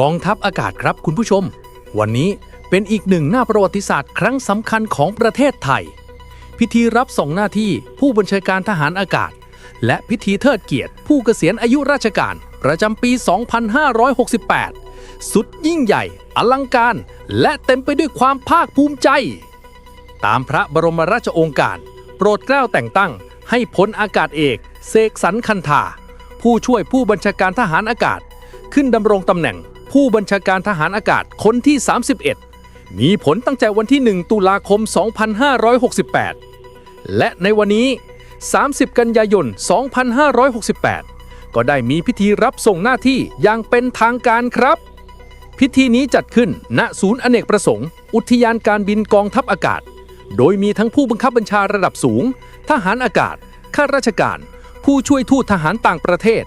กองทัพอากาศครับคุณผู้ชม วันนี้เป็นอีกหนึ่งหน้าประวัติศาสตร์ครั้งสำคัญของประเทศไทย พิธีรับส่งหน้าที่ผู้บัญชาการทหารอากาศ และพิธีเทิดเกียรติ ผู้เกษียณอายุราชการ ประจำปี 2568 สุดยิ่งใหญ่ อลังการ และเต็มไปด้วยความภาคภูมิใจ ตามพระบรมราชโองการ โปรดเกล้าแต่งตั้ง ให้พลอากาศเอกเสกสรรคันธาผู้ช่วยผู้บัญชาการทหารอากาศ ขึ้นดำรงตำแหน่ง ผู้บัญชาการทหารอากาศคนที่ 31 มีผลตั้งแต่วันที่ 1 ตุลาคม 2568 และในวันนี้ 30 กันยายน 2568 ก็ได้มีพิธีรับส่งหน้าที่อย่างเป็นทางการครับ พิธีนี้จัดขึ้นณศูนย์อเนกประสงค์ อุทยานการบินกองทัพอากาศ โดยมีทั้งผู้บังคับบัญชาระดับสูง ทหารอากาศ ข้าราชการ ผู้ช่วยทูตทหารต่างประเทศ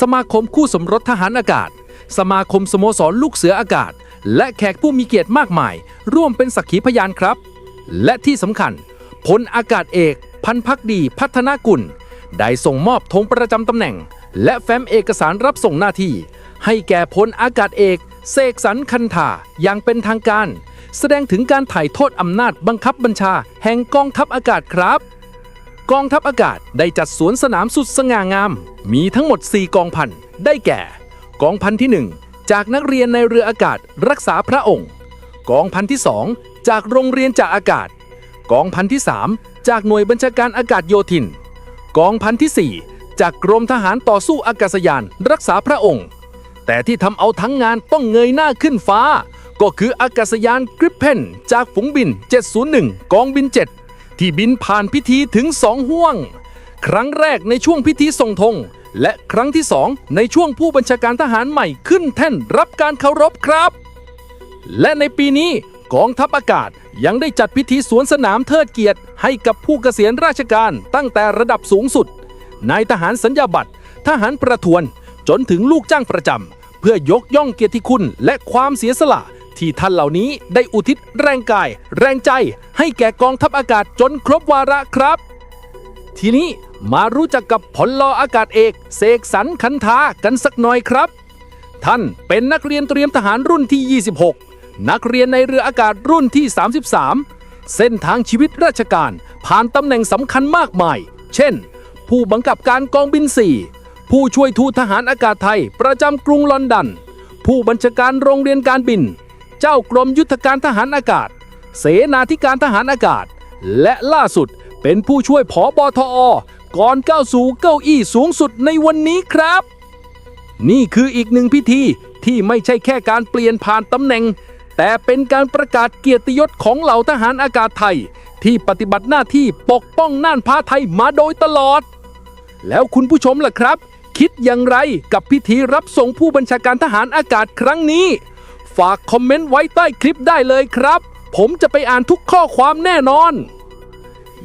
สมาคมคู่สมรสทหารอากาศ สมาคมสโมสรลูกเสืออากาศ และแขกผู้มีเกียรติมากมาย ร่วมเป็นสักขีพยานครับ และที่สำคัญพลอากาศเอก พันพักดีพัฒนากุล ได้ส่งมอบธงประจำตำแหน่ง และแฟ้มเอกสารรับส่งหน้าที่ ให้แก่พลอากาศเอกเสกสรรคันธาอย่างเป็นทางการ แสดงถึงการถ่ายทอดอำนาจบังคับบัญชา แห่งกองทัพอากาศครับ กองทัพอากาศได้จัดสวนสนามสุดสง่างาม มีทั้งหมด 4 กองพันได้แก่ กองพันที่ 1 จากนักเรียนในเรืออากาศรักษาพระองค์ กองพันที่ 2 จากโรงเรียนจากอากาศ กองพันที่ 3 จากหน่วยบัญชาการอากาศโยธิน กองพันที่ 4 จากกรมทหารต่อสู้อากาศยานรักษาพระองค์ แต่ที่ทำเอาทั้งงานต้องเงยหน้าขึ้นฟ้า ก็คืออากาศยานกริปเพนจากฝูงบิน 701 กองบิน 7 ที่บินผ่านพิธีถึง 2 ห่วง ครั้งแรกในช่วงพิธีส่งธง และครั้งที่ 2 ในช่วงผู้บัญชาการทหารใหม่ขึ้นแท่นรับการเคารพครับ และในปีนี้กองทัพอากาศยังได้จัดพิธีสวนสนามเทิดเกียรติให้กับผู้เกษียณราชการตั้งแต่ระดับสูงสุด นายทหารสัญญาบัตร ทหารประทวน จนถึงลูกจ้างประจำ เพื่อยกย่องเกียรติคุณและความเสียสละที่ท่านเหล่านี้ได้อุทิศแรงกาย แรงใจ ให้แก่กองทัพอากาศจนครบวาระครับ ทีนี้มารู้จักกับพลลออากาศเอกเสกสรรคันธากันสักหน่อยครับ ท่านเป็นนักเรียนเตรียมทหารรุ่นที่ 26 นักเรียนในเรืออากาศรุ่นที่ 33 เส้นทางชีวิตราชการผ่านตำแหน่งสำคัญมากมาย เช่น ผู้บังคับการกองบิน 4 ผู้ช่วยทูตทหารอากาศไทยประจำกรุงลอนดอนผู้บัญชาการโรงเรียนการบิน เจ้ากรมยุทธการทหารอากาศ เสนาธิการทหารอากาศ และล่าสุด เป็นผู้ช่วยผอบอทอ ก่อนก้าวสู่เก้าอี้สูงสุดในวันนี้ครับ นี่คืออีกหนึ่งพิธีที่ไม่ใช่แค่การเปลี่ยนผ่านตำแหน่ง แต่เป็นการประกาศเกียรติยศของเหล่าทหารอากาศไทย ที่ปฏิบัติหน้าที่ปกป้องน่านฟ้าไทยมาโดยตลอด แล้วคุณผู้ชมล่ะครับ คิดอย่างไรกับพิธีรับส่งผู้บัญชาการทหารอากาศครั้งนี้ ฝากคอมเมนต์ไว้ใต้คลิปได้เลยครับ ผมจะไปอ่านทุกข้อความแน่นอน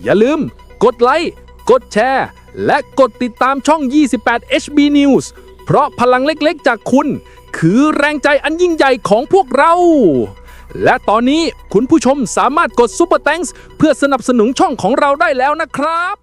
อย่าลืม กดไลค์ กดแชร์ และกดติดตามช่อง 28 HB News เพราะพลังเล็กๆจากคุณ คือแรงใจอันยิ่งใหญ่ของพวกเรา และตอนนี้คุณผู้ชมสามารถกดซ u เปอร์แตงเพื่อสนับสนุนช่องของเราได้แล้วนะครับ